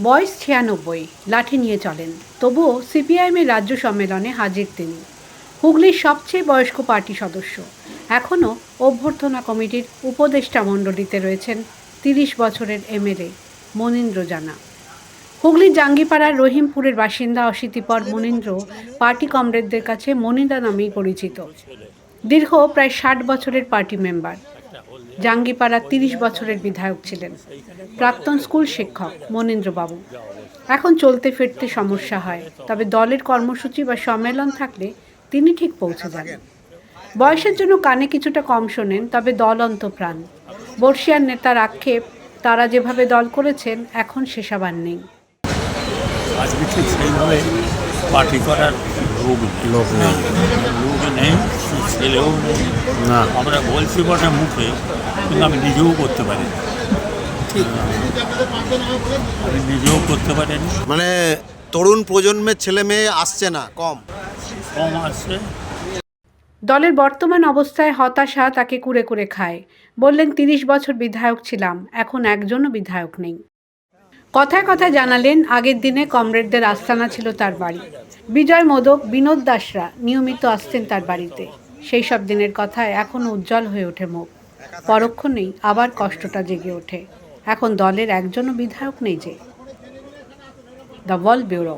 বয়স ছিয়ানব্বই, লাঠি নিয়ে চলেন। তবুও সিপিআইএমের রাজ্য সম্মেলনে হাজির তিনি। হুগলির সবচেয়ে বয়স্ক পার্টি সদস্য। এখনও অভ্যর্থনা কমিটির উপদেষ্টা মণ্ডলীতে রয়েছেন তিরিশ বছরের এমএলএ মনীন্দ্র জানা। হুগলির জাঙ্গিপাড়ার রহিমপুরের বাসিন্দা অশীতিপর মনীন্দ্র পার্টি কমরেডদের কাছে মনিন্দা নামেই পরিচিত। দীর্ঘ প্রায় ষাট বছরের পার্টি মেম্বার। জাঙ্গিপাড়া তিরিশ বছরের বিধায়ক ছিলেন। প্রাক্তন স্কুল শিক্ষক মনীন্দ্রবাবু। এখন চলতে ফিরতে সমস্যা হয়, তবে দলের কর্মসূচি বা সম্মেলন থাকলে তিনি ঠিক পৌঁছে যান। বয়সের জন্য কানে কিছুটা কম শোনেন, তবে দল অন্তপ্রাণ। বর্ষিয়ার নেতার আক্ষেপ, তারা যেভাবে দল করেছেন, এখন আর নেই। আজকে ঠিক সেইভাবে পার্টি করার লোক নেই। লোক নেই ছেলেও নেই। না। আমরা বলছি বটে মুখে কিন্তু আমি নিজেও করতে পারি আমি নিজেও করতে পারিনি। মানে তরুণ প্রজন্মের ছেলে মেয়ে আসছে না কম। কম আসছে। দলের বর্তমান অবস্থায় হতাশা তাকে কুড়ে কুড়ে খায়। বললেন তিরিশ বছর বিধায়ক ছিলাম এখন একজনও বিধায়ক নেই। কথায় কথায় জানালেন, আগের দিনে কমরেডদের আস্তানা ছিল তার বাড়ি। বিজয় মোদক, বিনোদ দাসরা নিয়মিত আসতেন তার বাড়িতে। সেই সব দিনের কথায় এখনও উজ্জ্বল হয়ে ওঠে মুখ। পরক্ষণেই আবার কষ্টটা জেগে ওঠে। এখন দলের একজনও বিধায়ক নেই যে। The world bureau.